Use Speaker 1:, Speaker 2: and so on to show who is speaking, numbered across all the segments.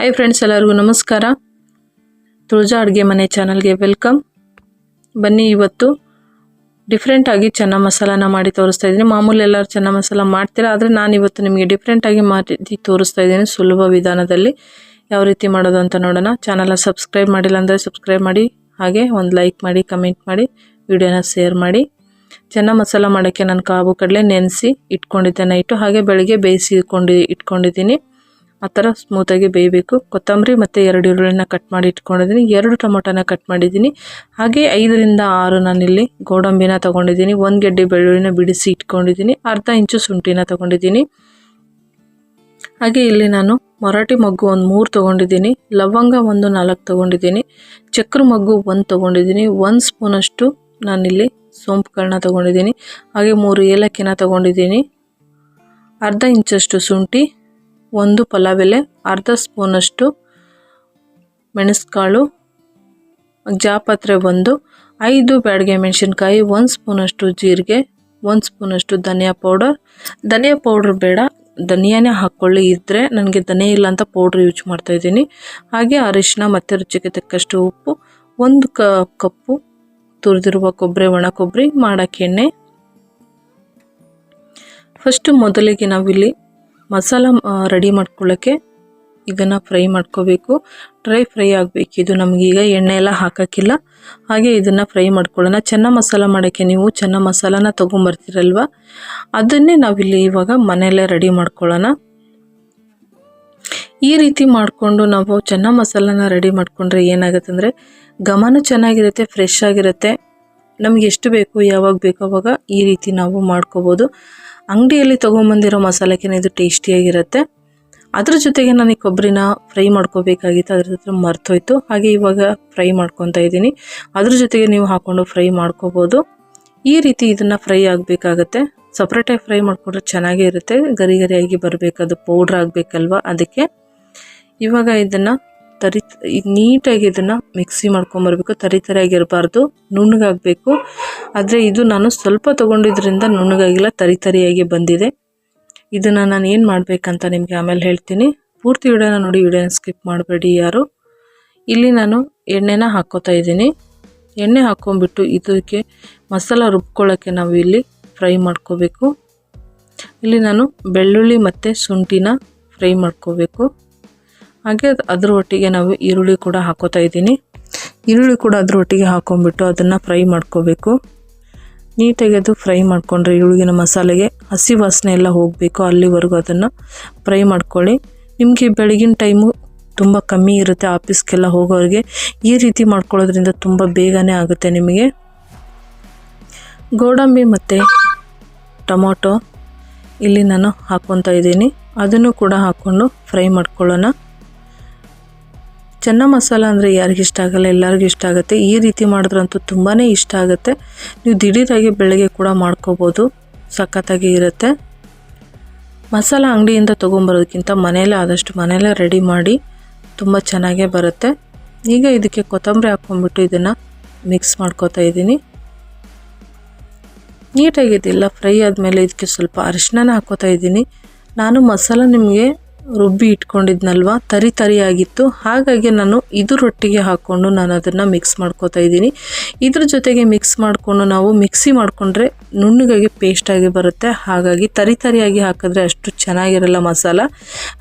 Speaker 1: Hi friends ಎಲ್ಲರಿಗೂ ನಮಸ್ಕಾರ. ತುಳಜಾ ಅಡುಗೆ ಮನೆ ಚಾನಲ್ಗೆ ವೆಲ್ಕಮ್ ಬನ್ನಿ ಇವತ್ತು ಡಿಫ್ರೆಂಟಾಗಿ ಚೆನ್ನ ಮಸಾಲಾನ ಮಾಡಿ ತೋರಿಸ್ತಾ ಇದ್ದೀನಿ. ಮಾಮೂಲಿ ಎಲ್ಲರೂ ಚೆನ್ನ ಮಸಾಲ ಮಾಡ್ತೀರಾ? ಆದರೆ ನಾನು ಇವತ್ತು ನಿಮಗೆ ಡಿಫ್ರೆಂಟಾಗಿ ಮಾಡಿ ತೋರಿಸ್ತಾ ಇದ್ದೀನಿ ಸುಲಭ ವಿಧಾನದಲ್ಲಿ. ಯಾವ ರೀತಿ ಮಾಡೋದು ಅಂತ ನೋಡೋಣ. ಚಾನಲ್ನ ಸಬ್ಸ್ಕ್ರೈಬ್ ಮಾಡಿಲ್ಲ ಅಂದರೆ ಸಬ್ಸ್ಕ್ರೈಬ್ ಮಾಡಿ, ಹಾಗೆ ಒಂದು ಲೈಕ್ ಮಾಡಿ ಕಮೆಂಟ್ ಮಾಡಿ ವಿಡಿಯೋನ ಶೇರ್ ಮಾಡಿ. ಚೆನ್ನ ಮಸಾಲ ಮಾಡೋಕ್ಕೆ ನಾನು ಕಾಬು ಕಡಲೆ ನೆನೆಸಿ ಇಟ್ಕೊಂಡಿದ್ದೆ ನೈಟು. ಹಾಗೆ ಬೆಳಗ್ಗೆ ಬೇಯಿಸಿಕೊಂಡು ಇಟ್ಕೊಂಡಿದ್ದೀನಿ. ಆ ಥರ ಸ್ಮೂತಾಗಿ ಬೇಯಬೇಕು. ಕೊತ್ತಂಬರಿ ಮತ್ತು ಎರಡು ಈರುಳ್ಳಿನ ಕಟ್ ಮಾಡಿ ಇಟ್ಕೊಂಡಿದ್ದೀನಿ. ಎರಡು ಟೊಮೊಟೊನ ಕಟ್ ಮಾಡಿದ್ದೀನಿ. ಹಾಗೆ ಐದರಿಂದ ಆರು ನಾನಿಲ್ಲಿ ಗೋಡಂಬಿನ ತೊಗೊಂಡಿದ್ದೀನಿ. ಒಂದು ಗೆಡ್ಡೆ ಬೆಳ್ಳುಳ್ಳಿನ ಬಿಡಿಸಿ ಇಟ್ಕೊಂಡಿದ್ದೀನಿ. ಅರ್ಧ ಇಂಚು ಶುಂಠಿನ ತೊಗೊಂಡಿದ್ದೀನಿ. ಹಾಗೆ ಇಲ್ಲಿ ನಾನು ಮರಾಠಿ ಮಗ್ಗು ಒಂದು ಮೂರು ತೊಗೊಂಡಿದ್ದೀನಿ. ಲವಂಗ ಒಂದು ನಾಲ್ಕು ತೊಗೊಂಡಿದ್ದೀನಿ. ಚಕ್ರ ಮಗ್ಗು ಒಂದು ತೊಗೊಂಡಿದ್ದೀನಿ. ಒಂದು ಸ್ಪೂನಷ್ಟು ನಾನಿಲ್ಲಿ ಸೋಂಪುಗಳನ್ನ ತೊಗೊಂಡಿದ್ದೀನಿ. ಹಾಗೆ ಮೂರು ಏಲಕ್ಕಿನ ತೊಗೊಂಡಿದ್ದೀನಿ. ಅರ್ಧ ಇಂಚಷ್ಟು ಶುಂಠಿ. ಒಂದು ಪಲಾವ್ ಎಲೆ ಅರ್ಧ ಸ್ಪೂನಷ್ಟು ಮೆಣಸುಕಾಳು, ಜಾಪತ್ರೆ ಒಂದು, ಐದು ಬ್ಯಾಡಗೆ ಮೆಣಸಿನ್ಕಾಯಿ, ಒಂದು ಸ್ಪೂನಷ್ಟು ಜೀರಿಗೆ, ಒಂದು ಸ್ಪೂನಷ್ಟು ಧನಿಯಾ ಪೌಡರ್. ಧನಿಯಾ ಪೌಡ್ರ್ ಬೇಡ, ಧನಿಯಾನೇ ಹಾಕ್ಕೊಳ್ಳಿ ಇದ್ದರೆ ನನಗೆ ಧನಿಯಾ ಇಲ್ಲ ಅಂತ ಪೌಡ್ರ್ ಯೂಸ್ ಮಾಡ್ತಾಯಿದ್ದೀನಿ ಹಾಗೆ ಅರಿಶಿನ ಮತ್ತು ರುಚಿಗೆ ತಕ್ಕಷ್ಟು ಉಪ್ಪು, ಒಂದು ಕ, ಕಪ್ಪು ತುರಿದಿರುವ ಕೊಬ್ಬರಿ, ಒಣ ಕೊಬ್ಬರಿ, ಮಾಡೋಕ್ಕೆ ಎಣ್ಣೆ. ಫಸ್ಟು ಮೊದಲಿಗೆ ನಾವಿಲ್ಲಿ ಮಸಾಲ ರೆಡಿ ಮಾಡ್ಕೊಳ್ಳೋಕ್ಕೆ ಇದನ್ನು ಫ್ರೈ ಮಾಡ್ಕೋಬೇಕು. ಡ್ರೈ ಫ್ರೈ ಆಗಬೇಕು. ಇದು ನಮಗೀಗ ಎಣ್ಣೆ ಎಲ್ಲ ಹಾಕೋಕ್ಕಿಲ್ಲ. ಹಾಗೆ ಇದನ್ನು ಫ್ರೈ ಮಾಡ್ಕೊಳ್ಳೋಣ. ಚೆನ್ನ ಮಸಾಲ ಮಾಡೋಕ್ಕೆ ನೀವು ಚೆನ್ನ ಮಸಾಲಾನ ತೊಗೊಂಬರ್ತೀರಲ್ವ? ಅದನ್ನೇ ನಾವಿಲ್ಲಿ ಇವಾಗ ಮನೆಯಲ್ಲೇ ರೆಡಿ ಮಾಡ್ಕೊಳ್ಳೋಣ. ಈ ರೀತಿ ಮಾಡಿಕೊಂಡು ನಾವು ಚೆನ್ನ ಮಸಾಲಾನ ರೆಡಿ ಮಾಡಿಕೊಂಡ್ರೆ ಏನಾಗುತ್ತೆ ಅಂದರೆ ಗಮನ ಚೆನ್ನಾಗಿರುತ್ತೆ, ಫ್ರೆಶ್ ಆಗಿರುತ್ತೆ. ನಮಗೆ ಎಷ್ಟು ಬೇಕು, ಯಾವಾಗ ಬೇಕು ಅವಾಗ ಈ ರೀತಿ ನಾವು ಮಾಡ್ಕೋಬೋದು. ಅಂಗಡಿಯಲ್ಲಿ ತೊಗೊಂಬಂದಿರೋ ಮಸಾಲೆಗೆ ಇದು ಟೇಸ್ಟಿಯಾಗಿರುತ್ತೆ ಅದ್ರ ಜೊತೆಗೆ ನಾನು ಈ ಕೊಬ್ಬರಿನ ಫ್ರೈ ಮಾಡ್ಕೋಬೇಕಾಗಿತ್ತು, ಅದ್ರ ಜೊತೆ ಮರ್ತೋಯ್ತು. ಹಾಗೆ ಇವಾಗ ಫ್ರೈ ಮಾಡ್ಕೊತಾ ಇದ್ದೀನಿ. ಅದ್ರ ಜೊತೆಗೆ ನೀವು ಹಾಕ್ಕೊಂಡು ಫ್ರೈ ಮಾಡ್ಕೋಬೋದು. ಈ ರೀತಿ ಇದನ್ನು ಫ್ರೈ ಆಗಬೇಕಾಗತ್ತೆ. ಸಪ್ರೇಟಾಗಿ ಫ್ರೈ ಮಾಡಿಕೊಂಡ್ರೆ ಚೆನ್ನಾಗೇ ಇರುತ್ತೆ. ಗರಿ ಗರಿಯಾಗಿ ಬರಬೇಕು, ಅದು ಪೌಡ್ರ್ ಆಗಬೇಕಲ್ವ ಅದಕ್ಕೆ. ಇವಾಗ ಇದನ್ನು ತರಿ ನೀಟಾಗಿ ಇದನ್ನು ಮಿಕ್ಸಿ ಮಾಡ್ಕೊಂಬರ್ಬೇಕು ತರಿ ತರಿಯಾಗಿರಬಾರ್ದು. ನುಣ್ಣಗಾಗಬೇಕು. ಆದರೆ ಇದು ನಾನು ಸ್ವಲ್ಪ ತೊಗೊಂಡಿದ್ರಿಂದ ನುಣ್ಣಗಾಗಿಲ್ಲ, ತರಿ ತರಿಯಾಗಿ ಬಂದಿದೆ. ಇದನ್ನು ನಾನು ಏನು ಮಾಡಬೇಕಂತ ನಿಮಗೆ ಆಮೇಲೆ ಹೇಳ್ತೀನಿ. ಪೂರ್ತಿ ವಿಡಿಯೋನ ನೋಡಿ, ವಿಡಿಯೋನ ಸ್ಕಿಪ್ ಮಾಡಬೇಡಿ ಯಾರು. ಇಲ್ಲಿ ನಾನು ಎಣ್ಣೆನ ಹಾಕ್ಕೋತಾ ಇದ್ದೀನಿ. ಎಣ್ಣೆ ಹಾಕ್ಕೊಂಬಿಟ್ಟು ಇದಕ್ಕೆ ಮಸಾಲ ರುಬ್ಕೊಳ್ಳೋಕ್ಕೆ ನಾವು ಇಲ್ಲಿ ಫ್ರೈ ಮಾಡ್ಕೋಬೇಕು. ಇಲ್ಲಿ ನಾನು ಬೆಳ್ಳುಳ್ಳಿ ಮತ್ತು ಶುಂಠಿನ ಫ್ರೈ ಮಾಡ್ಕೋಬೇಕು. ಹಾಗೆ ಅದ್ರ ಒಟ್ಟಿಗೆ ನಾವು ಈರುಳ್ಳಿ ಕೂಡ ಹಾಕೋತಾ ಇದ್ದೀನಿ. ಈರುಳ್ಳಿ ಕೂಡ ಅದ್ರ ಒಟ್ಟಿಗೆ ಹಾಕೊಂಡ್ಬಿಟ್ಟು ಅದನ್ನು ಫ್ರೈ ಮಾಡ್ಕೋಬೇಕು. ನೀಟಾಗಿ ಅದು ಫ್ರೈ ಮಾಡಿಕೊಂಡ್ರೆ ಈರುಳ್ಳಿನ ಮಸಾಲೆಗೆ ಹಸಿ ವಾಸನೆ ಎಲ್ಲ ಹೋಗಬೇಕು, ಅಲ್ಲಿವರೆಗೂ ಅದನ್ನು ಫ್ರೈ ಮಾಡ್ಕೊಳ್ಳಿ. ನಿಮಗೆ ಬೆಳಗಿನ ಟೈಮು ತುಂಬ ಕಮ್ಮಿ ಇರುತ್ತೆ, ಆಫೀಸ್ಗೆಲ್ಲ ಹೋಗೋರಿಗೆ. ಈ ರೀತಿ ಮಾಡ್ಕೊಳ್ಳೋದ್ರಿಂದ ತುಂಬ ಬೇಗನೆ ಆಗುತ್ತೆ ನಿಮಗೆ. ಗೋಡಂಬಿ ಮತ್ತು ಟೊಮೊಟೊ ಇಲ್ಲಿ ನಾನು ಹಾಕ್ಕೊತಾ ಇದ್ದೀನಿ. ಅದನ್ನು ಕೂಡ ಹಾಕ್ಕೊಂಡು ಫ್ರೈ ಮಾಡ್ಕೊಳ್ಳೋಣ. ಚೆನ್ನ ಮಸಾಲ ಅಂದರೆ ಯಾರಿಗೆ ಇಷ್ಟ ಆಗಲ್ಲ, ಎಲ್ಲರಿಗೂ ಇಷ್ಟ ಆಗುತ್ತೆ. ಈ ರೀತಿ ಮಾಡಿದ್ರಂತೂ ತುಂಬಾ ಇಷ್ಟ ಆಗುತ್ತೆ. ನೀವು ದಿಢೀರಾಗಿ ಬೆಳಗ್ಗೆ ಕೂಡ ಮಾಡ್ಕೋಬೋದು. ಸಖತ್ತಾಗಿ ಇರುತ್ತೆ. ಮಸಾಲ ಅಂಗಡಿಯಿಂದ ತೊಗೊಂಬರೋದಕ್ಕಿಂತ ಮನೆಯಲ್ಲೇ ಆದಷ್ಟು ಮನೆಯಲ್ಲೇ ರೆಡಿ ಮಾಡಿ ತುಂಬ ಚೆನ್ನಾಗೇ ಬರುತ್ತೆ. ಈಗ ಇದಕ್ಕೆ ಕೊತ್ತಂಬರಿ ಹಾಕ್ಕೊಂಬಿಟ್ಟು ಇದನ್ನು ಮಿಕ್ಸ್ ಮಾಡ್ಕೋತಾ ಇದ್ದೀನಿ. ನೀಟಾಗಿ ಇದೆಲ್ಲ ಫ್ರೈ ಆದಮೇಲೆ ಇದಕ್ಕೆ ಸ್ವಲ್ಪ ಅರಿಶಿನ ಹಾಕ್ಕೋತಾ ಇದ್ದೀನಿ. ನಾನು ಮಸಾಲ ನಿಮಗೆ ರುಬ್ಬಿ ಇಟ್ಕೊಂಡಿದ್ನಲ್ವ? ತರಿ ತರಿಯಾಗಿತ್ತು. ಹಾಗಾಗಿ ನಾನು ಇದು ರೊಟ್ಟಿಗೆ ಹಾಕ್ಕೊಂಡು ನಾನು ಅದನ್ನು ಮಿಕ್ಸ್ ಮಾಡ್ಕೋತಾ ಇದ್ದೀನಿ. ಇದ್ರ ಜೊತೆಗೆ ಮಿಕ್ಸ್ ಮಾಡಿಕೊಂಡು ನಾವು ಮಿಕ್ಸಿ ಮಾಡಿಕೊಂಡ್ರೆ ನುಣ್ಣಗಾಗಿ ಪೇಸ್ಟಾಗಿ ಬರುತ್ತೆ. ಹಾಗಾಗಿ ತರಿ ತರಿಯಾಗಿ ಹಾಕಿದ್ರೆ ಅಷ್ಟು ಚೆನ್ನಾಗಿರಲ್ಲ ಮಸಾಲ.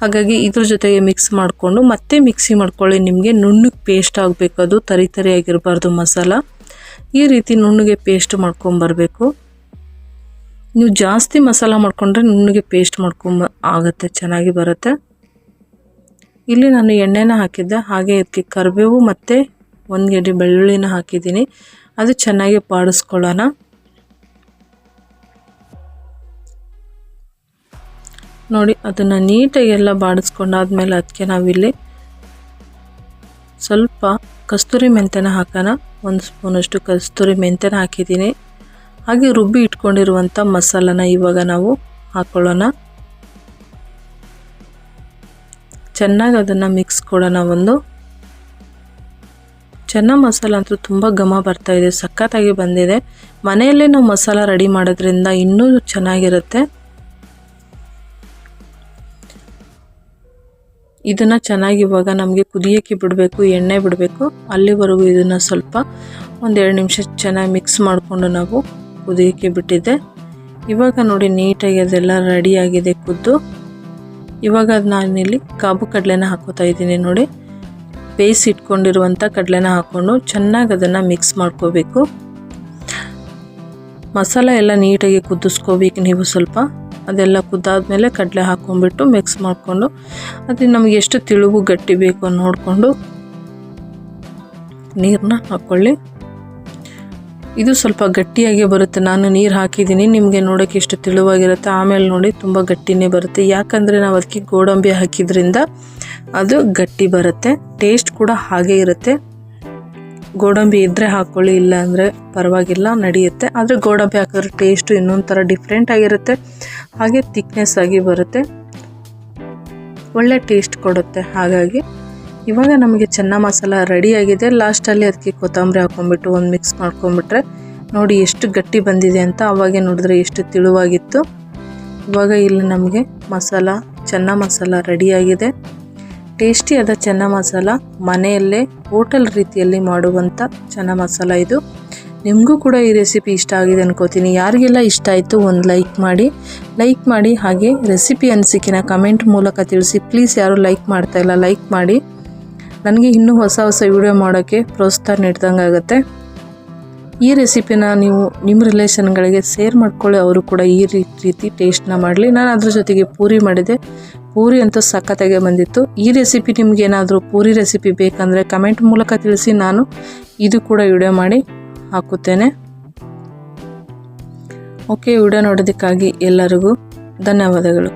Speaker 1: ಹಾಗಾಗಿ ಇದ್ರ ಜೊತೆಗೆ ಮಿಕ್ಸ್ ಮಾಡಿಕೊಂಡು ಮತ್ತೆ ಮಿಕ್ಸಿ ಮಾಡ್ಕೊಳ್ಳಿ. ನಿಮಗೆ ನುಣ್ಣಗೆ ಪೇಸ್ಟ್ ಆಗಬೇಕು. ಅದು ತರಿ ತರಿಯಾಗಿರಬಾರ್ದು ಮಸಾಲ. ಈ ರೀತಿ ನುಣ್ಣಗೆ ಪೇಸ್ಟ್ ಮಾಡ್ಕೊಂಬರ್ಬೇಕು. ನೀವು ಜಾಸ್ತಿ ಮಸಾಲ ಮಾಡಿಕೊಂಡ್ರೆ ನುಣ್ಣಗೆ ಪೇಸ್ಟ್ ಮಾಡ್ಕೊಂಬ, ಆಗುತ್ತೆ, ಚೆನ್ನಾಗಿ ಬರುತ್ತೆ. ಇಲ್ಲಿ ನಾನು ಎಣ್ಣೆನ ಹಾಕಿದ್ದೆ, ಹಾಗೆ ಇದಕ್ಕೆ ಕರಿಬೇವು ಮತ್ತು ಒಂದು ಗೆಡ್ಡೆ ಬೆಳ್ಳುಳ್ಳಿನ ಹಾಕಿದ್ದೀನಿ. ಅದು ಚೆನ್ನಾಗಿ ಬಾಡಿಸ್ಕೊಳ್ಳೋಣ ನೋಡಿ, ಅದನ್ನು ನೀಟಾಗಿ ಎಲ್ಲ ಬಾಡಿಸ್ಕೊಂಡಾದ್ಮೇಲೆ ಅದಕ್ಕೆ ನಾವಿಲ್ಲಿ ಸ್ವಲ್ಪ ಕಸ್ತೂರಿ ಮೆಂತ್ಯನ ಹಾಕೋಣ. ಒಂದು ಸ್ಪೂನಷ್ಟು ಕಸ್ತೂರಿ ಮೆಂತ್ಯನ ಹಾಕಿದ್ದೀನಿ. ಹಾಗೆ ರುಬ್ಬಿ ಇಟ್ಕೊಂಡಿರುವಂಥ ಮಸಾಲನ ಇವಾಗ ನಾವು ಹಾಕ್ಕೊಳ್ಳೋಣ ಚೆನ್ನಾಗಿ ಅದನ್ನು ಮಿಕ್ಸ್ ಕೊಡೋಣ ಒಂದು. ಚೆನ್ನ ಮಸಾಲ ಅಂತೂ ತುಂಬ ಘಮ ಬರ್ತಾ ಇದೆ, ಸಖತ್ತಾಗಿ ಬಂದಿದೆ. ಮನೆಯಲ್ಲೇ ನಾವು ಮಸಾಲ ರೆಡಿ ಮಾಡೋದ್ರಿಂದ ಇನ್ನೂ ಚೆನ್ನಾಗಿರುತ್ತೆ. ಇದನ್ನು ಚೆನ್ನಾಗಿ ಇವಾಗ ನಮಗೆ ಕುದಿಯೋಕ್ಕೆ ಬಿಡಬೇಕು, ಎಣ್ಣೆ ಬಿಡಬೇಕು. ಅಲ್ಲಿವರೆಗೂ ಇದನ್ನು ಸ್ವಲ್ಪ ಒಂದೆರಡು ನಿಮಿಷ ಚೆನ್ನಾಗಿ ಮಿಕ್ಸ್ ಮಾಡಿಕೊಂಡು ನಾವು ಕುದಿಯೋಕ್ಕೆ ಬಿಟ್ಟಿದ್ದೆ. ಇವಾಗ ನೋಡಿ ನೀಟಾಗಿ ಅದೆಲ್ಲ ರೆಡಿಯಾಗಿದೆ ಕುದ್ದು. ಇವಾಗ ನಾನಿಲ್ಲಿ ಕಾಬು ಕಡಲೆನ ಹಾಕೋತಾ ಇದ್ದೀನಿ ನೋಡಿ. ಬೇಯಿಸಿ ಇಟ್ಕೊಂಡಿರುವಂಥ ಕಡಲೆನ ಹಾಕ್ಕೊಂಡು ಚೆನ್ನಾಗಿ ಅದನ್ನು ಮಿಕ್ಸ್ ಮಾಡ್ಕೋಬೇಕು. ಮಸಾಲೆ ಎಲ್ಲ ನೀಟಾಗಿ ಕುದಿಸ್ಕೋಬೇಕು ನೀವು ಸ್ವಲ್ಪ. ಅದೆಲ್ಲ ಕುದ್ದಾದ್ಮೇಲೆ ಕಡಲೆ ಹಾಕ್ಕೊಂಡ್ಬಿಟ್ಟು ಮಿಕ್ಸ್ ಮಾಡಿಕೊಂಡು ಅದು ನಮಗೆ ಎಷ್ಟು ತಿಳುವು ಗಟ್ಟಿ ಬೇಕು ನೋಡಿಕೊಂಡು ನೀರನ್ನ ಹಾಕ್ಕೊಳ್ಳಿ ಇದು ಸ್ವಲ್ಪ ಗಟ್ಟಿಯಾಗಿ ಬರುತ್ತೆ. ನಾನು ನೀರು ಹಾಕಿದ್ದೀನಿ, ನಿಮಗೆ ನೋಡೋಕೆ ಎಷ್ಟು ತಿಳುವಾಗಿರುತ್ತೆ. ಆಮೇಲೆ ನೋಡಿ, ತುಂಬ ಗಟ್ಟಿನೇ ಬರುತ್ತೆ. ಯಾಕಂದರೆ ನಾವು ಅದಕ್ಕೆ ಗೋಡಂಬಿ ಹಾಕಿದ್ರಿಂದ ಅದು ಗಟ್ಟಿ ಬರುತ್ತೆ. ಟೇಸ್ಟ್ ಕೂಡ ಹಾಗೆ ಇರುತ್ತೆ. ಗೋಡಂಬಿ ಇದ್ದರೆ ಹಾಕ್ಕೊಳ್ಳಿ ಇಲ್ಲ ಅಂದರೆ ಪರವಾಗಿಲ್ಲ, ನಡೆಯುತ್ತೆ. ಆದರೆ ಗೋಡಂಬಿ ಹಾಕಿದ್ರೆ ಟೇಸ್ಟು ಇನ್ನೊಂದು ಥರ ಡಿಫ್ರೆಂಟ್ ಆಗಿರುತ್ತೆ. ಹಾಗೆ ತಿಕ್ನೆಸ್ ಆಗಿ ಬರುತ್ತೆ. ಒಳ್ಳೆ ಟೇಸ್ಟ್ ಕೊಡುತ್ತೆ. ಹಾಗಾಗಿ ಇವಾಗ ನಮಗೆ ಚೆನ್ನ ಮಸಾಲ ರೆಡಿಯಾಗಿದೆ ಲಾಸ್ಟಲ್ಲಿ ಅದಕ್ಕೆ ಕೊತ್ತಂಬರಿ ಹಾಕ್ಕೊಂಬಿಟ್ಟು ಒಂದು ಮಿಕ್ಸ್ ಮಾಡ್ಕೊಂಬಿಟ್ರೆ ನೋಡಿ ಎಷ್ಟು ಗಟ್ಟಿ ಬಂದಿದೆ ಅಂತ ಅವಾಗೆ ನೋಡಿದ್ರೆ ಎಷ್ಟು ತಿಳುವಾಗಿತ್ತು. ಇವಾಗ ಇಲ್ಲಿ ನಮಗೆ ಮಸಾಲ, ಚೆನ್ನ ಮಸಾಲ ರೆಡಿಯಾಗಿದೆ ಟೇಸ್ಟಿಯಾದ ಚೆನ್ನ ಮಸಾಲ ಮನೆಯಲ್ಲೇ ಹೋಟೆಲ್ ರೀತಿಯಲ್ಲಿ ಮಾಡುವಂಥ ಚೆನ್ನ ಮಸಾಲ ಇದು. ನಿಮಗೂ ಕೂಡ ಈ ರೆಸಿಪಿ ಇಷ್ಟ ಆಗಿದೆ ಅನ್ಕೋತೀನಿ. ಯಾರಿಗೆಲ್ಲ ಇಷ್ಟ ಆಯಿತು ಒಂದು ಲೈಕ್ ಮಾಡಿ. ಲೈಕ್ ಮಾಡಿ ಹಾಗೆ ರೆಸಿಪಿ ಅನಿಸಿಕಿನ ಕಮೆಂಟ್ ಮೂಲಕ ತಿಳಿಸಿ. ಪ್ಲೀಸ್ ಯಾರು ಲೈಕ್ ಮಾಡ್ತಾ ಇಲ್ಲ ಲೈಕ್ ಮಾಡಿ. ನನಗೆ ಇನ್ನೂ ಹೊಸ ಹೊಸ ವಿಡಿಯೋ ಮಾಡೋಕ್ಕೆ ಪ್ರೋತ್ಸಾಹ ನೀಡ್ದಂಗೆ ಆಗುತ್ತೆ. ಈ ರೆಸಿಪಿನ ನೀವು ನಿಮ್ಮ ರಿಲೇಷನ್ಗಳಿಗೆ ಸೇರ್ ಮಾಡ್ಕೊಳ್ಳಿ, ಅವರು ಕೂಡ ಈ ರೀತಿ ಟೇಸ್ಟ್ನ ಮಾಡಲಿ. ನಾನು ಅದ್ರ ಜೊತೆಗೆ ಪೂರಿ ಮಾಡಿದೆ. ಪೂರಿ ಅಂತೂ ಸಖತ್ತಾಗೆ ಬಂದಿತ್ತು. ಈ ರೆಸಿಪಿ ನಿಮ್ಗೆ ಏನಾದರೂ ಪೂರಿ ರೆಸಿಪಿ ಬೇಕಂದರೆ ಕಮೆಂಟ್ ಮೂಲಕ ತಿಳಿಸಿ, ನಾನು ಇದು ಕೂಡ ವಿಡಿಯೋ ಮಾಡಿ ಹಾಕುತ್ತೇನೆ. ಓಕೆ ವಿಡಿಯೋ ನೋಡೋದಕ್ಕಾಗಿ ಎಲ್ಲರಿಗೂ ಧನ್ಯವಾದಗಳು.